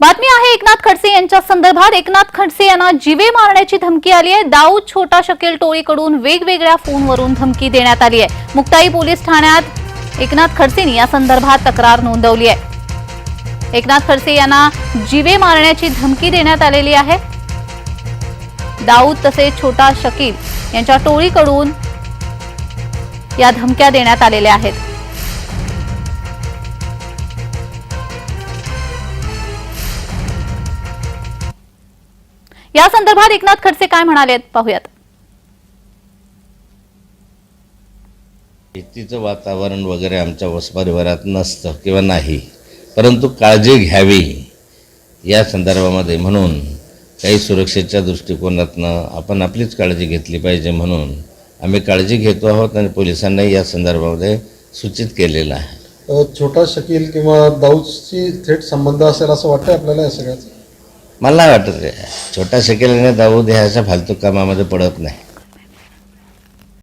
बातमी आहे एकनाथ खडसे यांच्या संदर्भात. एकनाथ खडसे यांना जीवे मारण्याची धमकी आली आहे. दाऊद छोटा शकेल टोळीकडून वेगवेगळ्या फोनवरून धमकी देण्यात आली आहे. मुक्ताई पोलीस ठाण्यात एकनाथ खडसेंनी या संदर्भात तक्रार नोंदवली आहे. एकनाथ खडसे यांना जीवे मारण्याची धमकी देण्यात आलेली आहे. दाऊद तसेच छोटा शकील यांच्या टोळीकडून या धमक्या देण्यात आलेल्या आहेत. या संदर्भात एकनाथ खडसे काय म्हणाले पाहूयात. भीतीचं वातावरण वगैरे आमच्या वसपरिवारात नसतं किंवा नाही परंतु काळजी घ्यावी या संदर्भामध्ये म्हणून काही सुरक्षेच्या दृष्टिकोनातनं आपण आपलीच काळजी घेतली पाहिजे म्हणून आम्ही काळजी घेतो आहोत आणि पोलिसांनाही या संदर्भामध्ये सूचित केलेलं आहे. छोटा शकील किंवा दाऊदशी थेट संबंध असेल असं वाटतंय आपल्याला या सगळ्याचं? मला नाही वाटत रे. छोटा शकेल आणि दाऊद ह्या फालतू कामामध्ये पडत नाही.